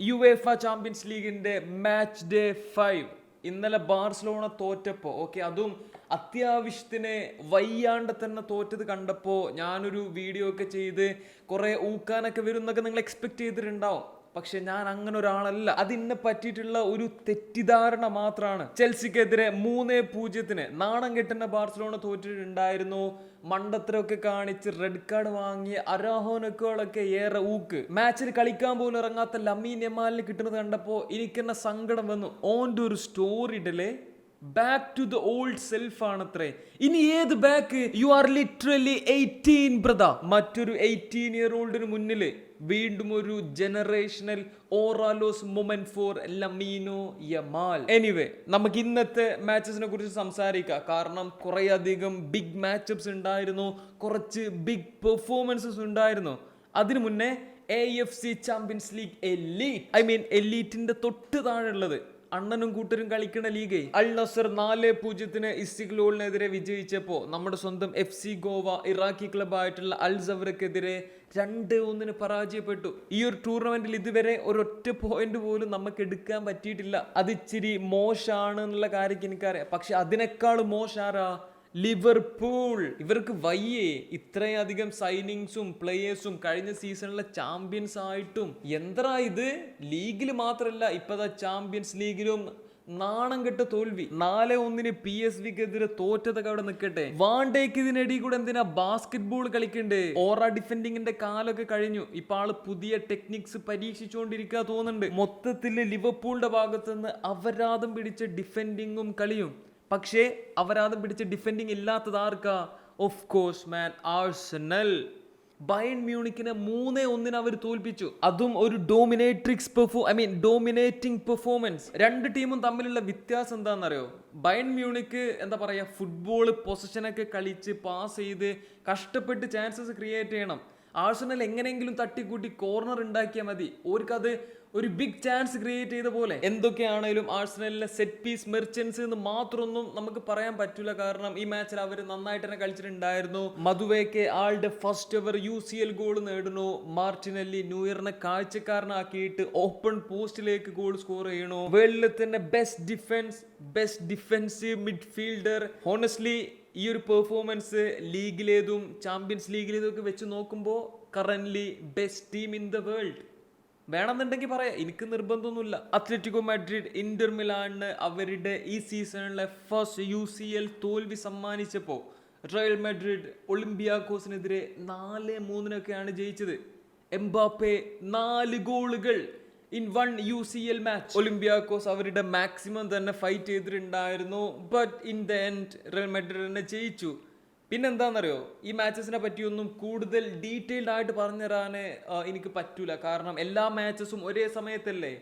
U F champions ലീഗിന്റെ match day five ഇന്നലെ Barcelona തോറ്റപ്പോ ഓക്കെ അതും അത്യാവശ്യത്തിന് വയ്യാണ്ട് തന്നെ തോറ്റത് കണ്ടപ്പോ ഞാനൊരു വീഡിയോ ഒക്കെ ചെയ്ത് കുറെ ഊക്കാനൊക്കെ വരും എന്നൊക്കെ നിങ്ങൾ എക്സ്പെക്ട് ചെയ്തിട്ടുണ്ടാവും. പക്ഷെ ഞാൻ അങ്ങനെ ഒരാളല്ല. അതിനെ പറ്റിയിട്ടുള്ള ഒരു തെറ്റിദ്ധാരണ മാത്രമാണ് ചെൽസിക്കെതിരെ മൂന്ന് പൂജ്യത്തിന് നാണം കെട്ടുന്ന ബാർസലോണ തോറ്റിട്ടുണ്ടായിരുന്നു. മണ്ടത്തരമൊക്കെ കാണിച്ച് റെഡ് കാർഡ് വാങ്ങിയ അരോഹനക്കുകളൊക്കെ ഏറെ ഊക്ക്. മാച്ചിൽ കളിക്കാൻ പോലും ഇറങ്ങാത്ത ലമീൻ യമാലിന് കിട്ടുന്നത് കണ്ടപ്പോൾ എനിക്കെന്നെ സങ്കടം വന്നു. ഓന്റെ ഒരു story ഇടലേ back to the old self ആണത്രേ. ഇനി ഏത് back you are literally eighteen brother മറ്റൊരു എയ്റ്റീൻ ഇയർ ഓൾഡിന് മുന്നിൽ വീണ്ടും ഒരു generational aura loss moment for Lamine Yamal. Anyway നമുക്ക് ഇന്നത്തെ മാച്ചസിനെ കുറിച്ച് സംസാരിക്കാം. കാരണം കുറെ അധികം ബിഗ് മാച്ചപ്സ് ഉണ്ടായിരുന്നു. കുറച്ച് ബിഗ് പെർഫോമൻസസ് ഉണ്ടായിരുന്നു. അതിനു മുന്നേ A F C champions league elite I mean എലീറ്റിന്റെ തൊട്ട് താഴെ ഉള്ളത് അണ്ണനും കൂട്ടരും കളിക്കുന്ന ലീഗ്. അൽ നസർ നാല് പൂജ്യത്തിന് ഇസ്തിഗ്ലോളിനെതിരെ വിജയിച്ചപ്പോൾ നമ്മുടെ സ്വന്തം എഫ് സി ഗോവ ഇറാഖി ക്ലബായിട്ടുള്ള അൽ സവറക്കെതിരെ രണ്ട് ഒന്നിന് പരാജയപ്പെട്ടു. ഈ ഒരു ടൂർണമെന്റിൽ ഇതുവരെ ഒരൊറ്റ പോയിന്റ് പോലും നമുക്ക് എടുക്കാൻ പറ്റിയിട്ടില്ല. അത് ഇച്ചിരി മോശമാണ് എന്നുള്ള കാര്യം എനിക്കറിയാം. പക്ഷെ അതിനേക്കാൾ മോശാരാ ലിവർപൂൾ ഇവർക്ക് വയ്യേ. ഇത്രയധികം സൈനിങ്സും പ്ലേയേഴ്സും കഴിഞ്ഞ സീസണിലെ ചാമ്പ്യൻസ് ആയിട്ടും. എന്താ ഇത്? ലീഗിൽ മാത്രമല്ല ഇപ്പതാ ചാമ്പ്യൻസ് ലീഗിലും നാണം കെട്ട തോൽവി. നാല് ഒന്നിന് പി എസ് വിക്കെതിരെ തോറ്റതൊക്കെ അവിടെ നിൽക്കട്ടെ വാണ്ടേക്ക് ഇതിനിടയിൽ കൂടെ എന്തിനാ ബാസ്കറ്റ് ബോൾ കളിക്കണ്ടേ? ഓറ ഡിഫെൻഡിങ്ങിന്റെ കാലൊക്കെ കഴിഞ്ഞു. ഇപ്പൊ ആൾ പുതിയ ടെക്നിക്സ് പരീക്ഷിച്ചുകൊണ്ടിരിക്കുക തോന്നുന്നുണ്ട്. മൊത്തത്തിൽ ലിവർപൂളിന്റെ ഭാഗത്തുനിന്ന് അപരാധം പിടിച്ച ഡിഫെൻഡിങ്ങും കളിയും. പക്ഷേ അവരാദം പിടിച്ച് ഡിഫെൻഡിങ് ഇല്ലാത്തത് ആർക്കാ? Of course man Arsenal Bayern മ്യൂണിക്കിനെ മൂന്നേ ഒന്നിന് അവർ തോൽപ്പിച്ചു. അതും ഒരു dominatrix perfo I mean dominating performance രണ്ട് ടീമും തമ്മിലുള്ള വ്യത്യാസം എന്താണെന്നറിയോ? ബയൺ മ്യൂണിക്ക് എന്താ പറയുക ഫുട്ബോൾ പൊസിഷനൊക്കെ കളിച്ച് പാസ് ചെയ്ത് കഷ്ടപ്പെട്ട് ചാൻസസ് ക്രിയേറ്റ് ചെയ്യണം. ആഴ്സണൽ എങ്ങനെയെങ്കിലും തട്ടിക്കൂട്ടി കോർണർ ഉണ്ടാക്കിയാൽ മതി. ഓർക്കത് ഒരു ബിഗ് ചാൻസ് ക്രിയേറ്റ് ചെയ്ത പോലെ. എന്തൊക്കെയാണെങ്കിലും ആഴ്സണലിലെ സെറ്റ് പീസ് മെർച്ചൻസ് എന്ന് മാത്രമൊന്നും നമുക്ക് പറയാൻ പറ്റില്ല കാരണം ഈ മാച്ചിൽ അവർ നന്നായിട്ട് തന്നെ കളിച്ചിട്ടുണ്ടായിരുന്നു. മധുവേക്ക് ആളുടെ first ever U C L goal നേടുന്നു. മാർട്ടിനെല്ലി ന്യൂഇയറിനെ കാഴ്ചക്കാരനാക്കിയിട്ട് ഓപ്പൺ പോസ്റ്റിലേക്ക് ഗോൾ സ്കോർ ചെയ്യണു വേൾഡിലെ തന്നെ best defence best defensive midfielder honestly ഈ ഒരു പെർഫോമൻസ് ലീഗിലേതും ചാമ്പ്യൻസ് ലീഗിലേതും ഒക്കെ വെച്ച് നോക്കുമ്പോൾ current best team in the world വേണമെന്നുണ്ടെങ്കിൽ പറയാം. എനിക്ക് നിർബന്ധമൊന്നുമില്ല. അത്ലറ്റിക്കോ മാഡ്രിഡ് ഇന്റർ മിലാനിന് അവരുടെ ഈ സീസണിലെ ഫസ്റ്റ് യു സി എൽ തോൽവി സമ്മാനിച്ചപ്പോൾ റയൽ മാഡ്രിഡ് ഒളിമ്പിയാക്കോസിനെതിരെ നാല് മൂന്നിനൊക്കെയാണ് ജയിച്ചത്. എംബാപ്പെ നാല് ഗോളുകൾ in one U C L match Olympiacos അവരുടെ മാക്സിമം തന്നെ ഫൈറ്റ് ചെയ്തിട്ടുണ്ടായിരുന്നു. But in the end Real Madrid തന്നെ ജയിച്ചു. പിന്നെന്താണെന്നറിയോ ഈ മാച്ചസിനെ പറ്റിയൊന്നും കൂടുതൽ ഡീറ്റെയിൽഡ് ആയിട്ട് പറഞ്ഞു തരാൻ എനിക്ക് പറ്റൂല. കാരണം എല്ലാ മാച്ചസും ഒരേ സമയത്തല്ലേ?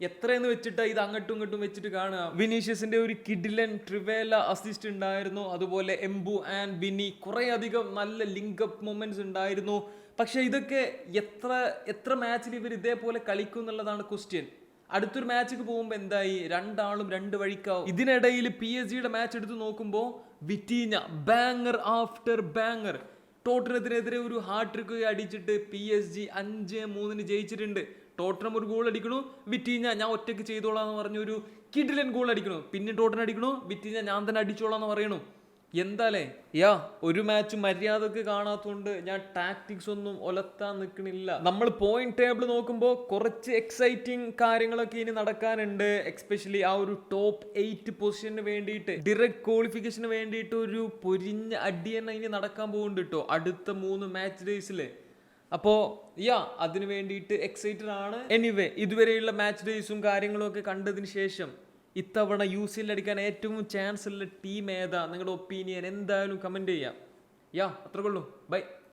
എത്രയെന്ന് വെച്ചിട്ട് ഇത് അങ്ങോട്ടും ഇങ്ങോട്ടും വെച്ചിട്ട് കാണുക? വിനീഷ്യസിന്റെ ഒരു കിഡിലൻ ട്രിവേല അസിസ്റ്റ് ഉണ്ടായിരുന്നു. അതുപോലെ എംബു ആൻഡ് വിനി കുറേ അധികം നല്ല ലിങ്ക് അപ്പ് മൊമെന്റ്സ് ഉണ്ടായിരുന്നു. പക്ഷെ ഇതൊക്കെ എത്ര എത്ര മാച്ചിൽ ഇവർ ഇതേപോലെ കളിക്കും എന്നുള്ളതാണ് ക്വസ്റ്റ്യൻ അടുത്തൊരു മാച്ചിക്ക് പോകുമ്പോൾ എന്തായി? രണ്ടാളും രണ്ട് വഴിക്കാവും. ഇതിനിടയിൽ പി എസ് ജിയുടെ മാച്ച് എടുത്ത് നോക്കുമ്പോൾ വിറ്റീഞ്ഞ ബാങ്ങർ ആഫ്റ്റർ ബാങ്ങർ ടോട്ടനത്തിനെതിരെ ഒരു ഹാട്രിക്ക് ട്രിക്ക് അടിച്ചിട്ട് പി എസ് ജി അഞ്ച് മൂന്നിന് ജയിച്ചിട്ടുണ്ട്. ടോട്ടനം ഒരു ഗോൾ അടിക്കണു. വിറ്റീഞ്ഞ ഞാൻ ഒറ്റയ്ക്ക് ചെയ്തോളാം എന്ന് പറഞ്ഞൊരു കിഡിലൻ ഗോൾ അടിക്കണു. പിന്നെ ടോട്ടൻ അടിക്കണു വിറ്റീഞ്ഞ ഞാൻ തന്നെ അടിച്ചോളാം എന്ന് പറയണു. എന്താലേ? യാ ഒരു മാച്ച് മര്യാദയ്ക്ക് കാണാത്തതുകൊണ്ട് ഞാൻ ടാക്ടിക്സ് ഒന്നും ഒലത്താൻ നിൽക്കണില്ല നമ്മൾ പോയിന്റ് ടേബിൾ നോക്കുമ്പോൾ കുറച്ച് എക്സൈറ്റിംഗ് കാര്യങ്ങളൊക്കെ ഇനി നടക്കാനുണ്ട്. എക്സ്പെഷ്യലി ആ ഒരു ടോപ്പ് എയ്റ്റ് പൊസിഷന് വേണ്ടിയിട്ട്. ഡയറക്റ്റ് ക്വാളിഫിക്കേഷന് വേണ്ടിയിട്ട് ഒരു പൊരിഞ്ഞ അടി തന്നെ ഇനി നടക്കാൻ പോകുന്നുണ്ട് കേട്ടോ അടുത്ത മൂന്ന് മാച്ച് ഡേയ്സിൽ അപ്പോ യാ അതിന് വേണ്ടിയിട്ട് എക്സൈറ്റഡ് ആണ്. എനിവേ ഇതുവരെയുള്ള മാച്ച് ഡേയ്സും കാര്യങ്ങളും ഒക്കെ കണ്ടതിന് ശേഷം ഇത്തവണ യു സി അടിക്കാൻ ഏറ്റവും ചാൻസ് ഉള്ള ടീം ഏതാ? നിങ്ങളുടെ ഒപ്പീനിയൻ എന്തായാലും കമന്റ് ചെയ്യാം. യാ അത്രക്കുള്ളൂ കൊള്ളൂ ബൈ